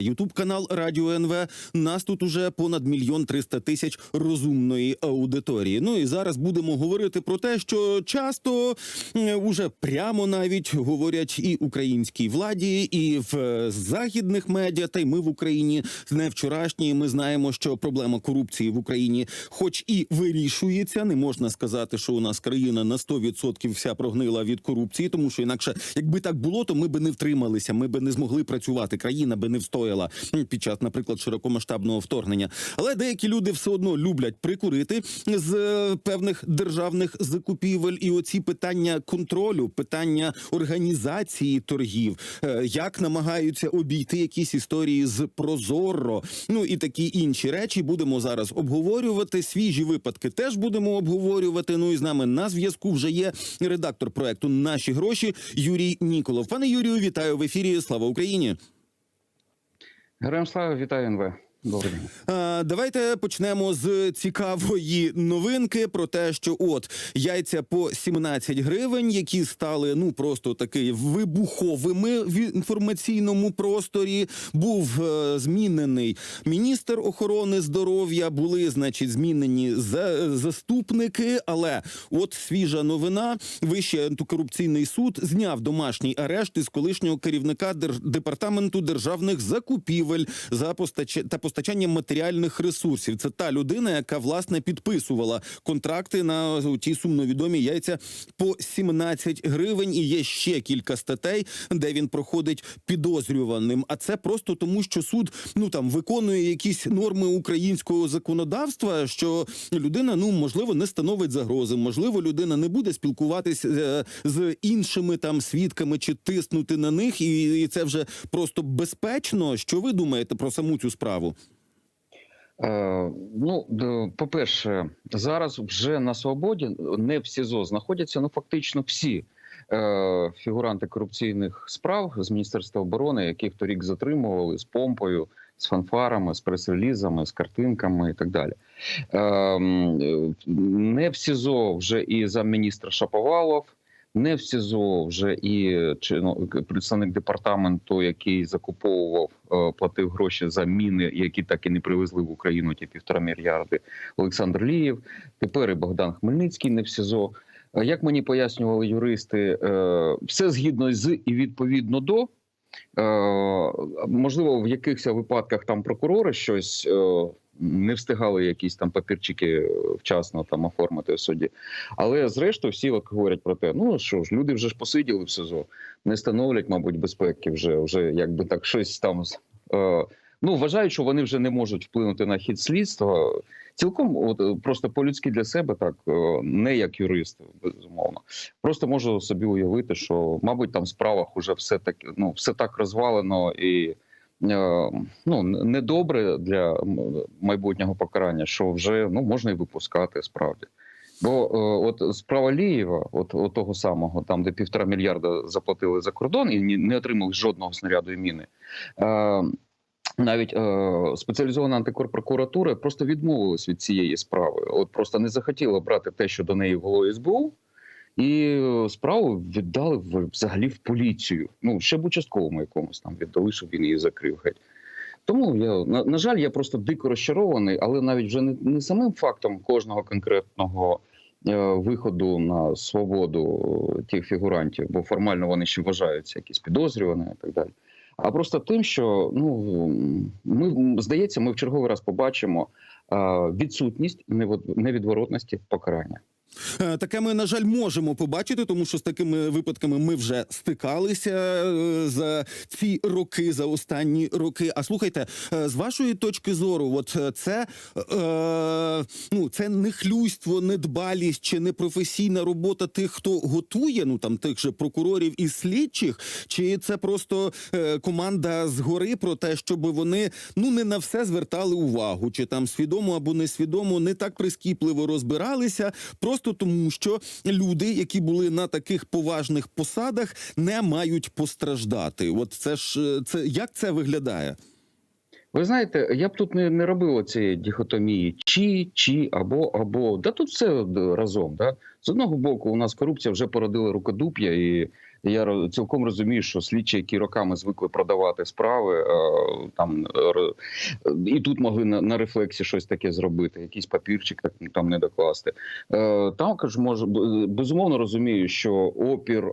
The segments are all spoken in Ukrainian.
Ютуб канал Радіо НВ. Нас тут уже понад мільйон триста тисяч розумної аудиторії. Ну і зараз будемо говорити про те, що часто уже прямо навіть говорять і українській владі, і в е, західних медіа, та й ми в Україні не вчорашні. Ми знаємо, що проблема корупції в Україні, хоч і вирішується, не можна сказати, що у нас країна на 100% вся прогнила від корупції, тому що інакше, якби так було, то ми би не втрималися, ми би не змогли працювати. Країна би не встояла м, під час, наприклад, широкомасштабного вторгнення. Але деякі люди все одно люблять прикурити з е, певних державних закупівель, і оці питання контролю, питання організації торгів, е, як намагаються обійти якісь історії з Прозоро, ну і такі інші речі будемо зараз обговорювати. Свіжі випадки теж будемо обговорювати. Ну і з нами на зв'язку вже є редактор проекту Наші гроші Юрій Ніколов. Пане Юрію, вітаю в ефірі. Слава Україні! Героям слава, вітаю НВ. День. А, давайте почнемо з цікавої новинки про те, що от яйця по 17 гривень, які стали ну просто таки вибуховими в інформаційному просторі. Був е, змінений міністр охорони здоров'я. Були, значить, змінені за, заступники. Але от свіжа новина: Вищий антикорупційний суд зняв домашній арешт із колишнього керівника Дер- департаменту державних закупівель за постач... та постачання матеріальних ресурсів. Це та людина, яка власне підписувала контракти на ті сумновідомі яйця по 17 гривень. І є ще кілька статей, де він проходить підозрюваним. А це просто тому, що суд ну там виконує якісь норми українського законодавства, що людина ну можливо не становить загрози, можливо, людина не буде спілкуватись е, з іншими там свідками чи тиснути на них, і це вже просто безпечно. Що ви думаєте про саму цю справу? Е, ну, по-перше, зараз вже на свободі не в СІЗО знаходяться ну фактично всі е, фігуранти корупційних справ з Міністерства оборони, яких торік затримували з помпою, з фанфарами, з прес-релізами, з картинками і так далі. Е, м, е, не в СІЗО вже і замміністра Шаповалов. Не в СІЗО вже і ну, представник департаменту, який закуповував, е, платив гроші за міни, які так і не привезли в Україну, ті півтора мільярди. Олександр Лієв. Тепер і Богдан Хмельницький не в СІЗО. Е, Як мені пояснювали юристи, е, все згідно з і відповідно до. Можливо, в якихось випадках там прокурори щось не встигали якісь там папірчики вчасно там оформити в суді. Але зрештою всі от говорять про те, ну що ж, люди вже ж посиділи в СИЗО, не становлять, мабуть, безпеки вже, вже якби так щось там. Е, ну, вважають, що вони вже не можуть вплинути на хід слідства. Цілком, от е, просто по-людськи для себе, так е, не як юрист, безумовно. Просто можу собі уявити, що, мабуть, там в справах уже все так, ну, все так розвалено і ну, недобре для майбутнього покарання, що вже ну, можна і випускати справді. Бо е, от справа Лієва, от, от того самого, там де півтора мільярда заплатили за кордон і не отримали жодного снаряду і міни. Е, навіть е, спеціалізована антикорпрокуратура просто відмовилась від цієї справи. От просто не захотіла брати те, що до неї вело СБУ, і е, справу віддали взагалі в поліцію. Ну ще б участковому якомусь там віддали, щоб він її закрив геть. Тому я на, на жаль, я просто дико розчарований, але навіть вже не, не самим фактом кожного конкретного е, виходу на свободу е, тих фігурантів, бо формально вони ще вважаються якісь підозрювані і так далі. А просто тим, що ну ми здається, ми в черговий раз побачимо е, відсутність невідворотності покарання. Е, Таке ми, на жаль, можемо побачити, тому що з такими випадками ми вже стикалися е, за ці роки, за останні роки. А слухайте, е, з вашої точки зору, от це е, ну це не хлюйство, недбалість чи непрофесійна робота тих, хто готує, ну там тих же прокурорів і слідчих, чи це просто команда згори про те, щоб вони ну не на все звертали увагу, чи там свідомо або несвідомо не так прискіпливо розбиралися, просто тому, що люди, які були на таких поважних посадах, не мають постраждати. От це ж е, це як це виглядає? Ви знаєте, я б тут не, не робив цієї дихотомії чи, чи, або, або. Да тут все разом. Да? З одного боку, у нас корупція вже породила рукодуп'я, і Я цілком розумію, що слідчі, які роками звикли продавати справи, е, там і тут могли на, рефлексі щось таке зробити, якийсь папірчик так, там не докласти. Е, Також може безумовно розумію, що опір е,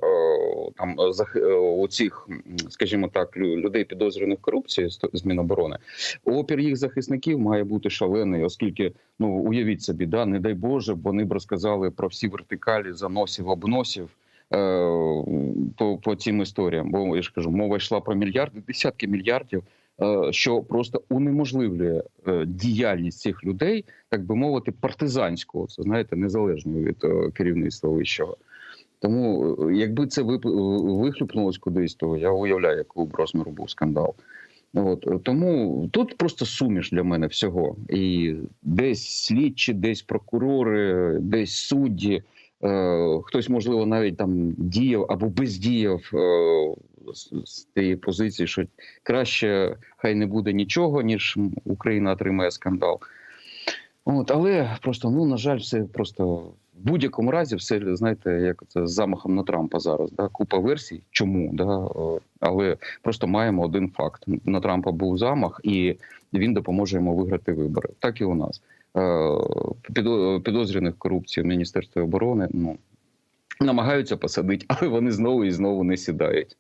там зах- е, у цих, скажімо так, лю- людей підозрюваних в корупції з Міноборони, опір їх захисників має бути шалений, оскільки ну уявіть собі, да не дай Боже, вони б розказали про всі вертикалі заносів, обносів. Е, По, по цим історіям, бо я ж кажу, мова йшла про мільярди, десятки мільярдів, е, що просто унеможливлює е, діяльність цих людей, так би мовити, партизанського, це знаєте, незалежно від керівництва вищого. Тому, якби це вихлюпнулось кудись, то я уявляю, якого б розміру був скандал. От тому тут просто суміш для мене всього. І десь слідчі, десь прокурори, десь судді. Е, хтось, можливо, навіть там діяв або бездіяв е, з, тієї позиції, що краще хай не буде нічого, ніж Україна отримає скандал. От, але просто, ну, на жаль, все просто в будь-якому разі, все знаєте, як це з замахом на Трампа зараз. Да? Купа версій, чому, да? е, але просто маємо один факт: на Трампа був замах, і він допоможе йому виграти вибори. Так і у нас. Е, підо- Підозрюваних корупції в Міністерстві оборони ну, намагаються посадити, але вони знову і знову не сідають.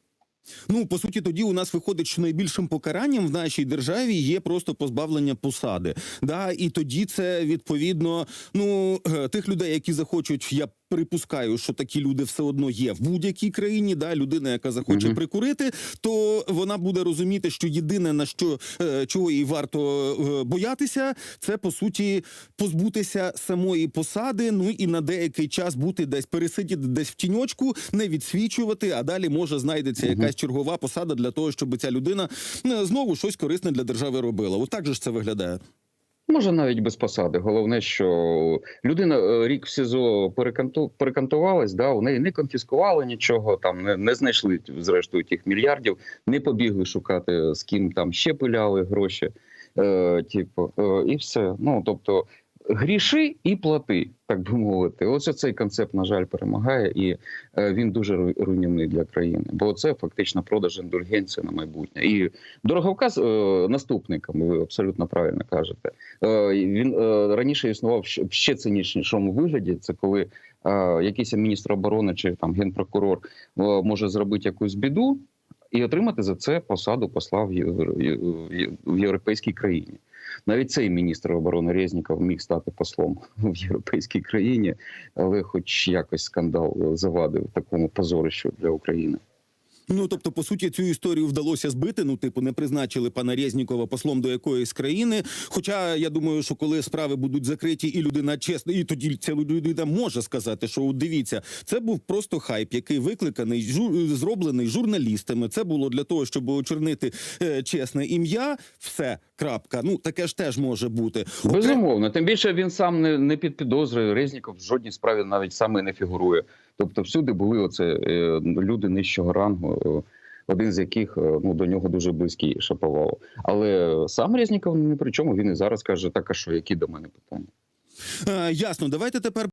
Ну по суті, тоді у нас виходить, що найбільшим покаранням в нашій державі є просто позбавлення посади. Да, і тоді це відповідно ну е, тих людей, які захочуть. Я припускаю, що такі люди все одно є в будь-якій країні. Да, людина, яка захоче Мгм. прикурити, то вона буде розуміти, що єдине на що е, чого їй варто е, боятися, це по суті позбутися самої посади. Ну і на деякий час бути десь пересидіти десь в тіньочку, не відсвічувати, а далі може знайдеться Мгм. якась чергова посада для того, щоб ця людина е, знову щось корисне для держави робила. Отак же ж це виглядає. Може, навіть без посади. Головне, що людина е, рік в СІЗО переканту, перекантувалась, да, у неї не конфіскували нічого, там не, не знайшли зрештою тих мільярдів, не побігли шукати, з ким там ще пиляли гроші. Е, типу, е, і все. Ну тобто. Гріши і плати, так би мовити. Ось цей концепт, на жаль, перемагає, і е, він дуже руйнівний для країни. Бо це фактично продаж індульгенції на майбутнє. І дороговказ е, наступникам, ви абсолютно правильно кажете. Е, Він раніше існував в ще цинічнішому вигляді. Це коли якийсь міністр оборони чи там генпрокурор може зробити якусь біду і отримати за це посаду посла в європейській країні. Навіть цей міністр оборони Резніков міг стати послом в європейській країні, але хоч якось скандал завадив такому позорищу для України. Ну тобто, по суті, цю історію вдалося збити. Ну, типу, не призначили пана Резнікова послом до якоїсь країни. Хоча я думаю, що коли справи будуть закриті, і людина чесна, і тоді ця людина може сказати, що дивіться, це був просто хайп, який викликаний жур... зроблений журналістами. Це було для того, щоб очорнити е, чесне ім'я. Все крапка. Ну таке ж теж може бути. Безумовно, тим більше він сам не, не під підозрою. Резніков в жодній справі навіть саме не фігурує. Тобто, всюди були оце е, люди нижчого рангу. е, Один з яких е, ну до нього дуже близький Шаповалов. Але сам Резніков ні при чому. Він і зараз каже: так а що, які до мене питання? Е, ясно, давайте тепер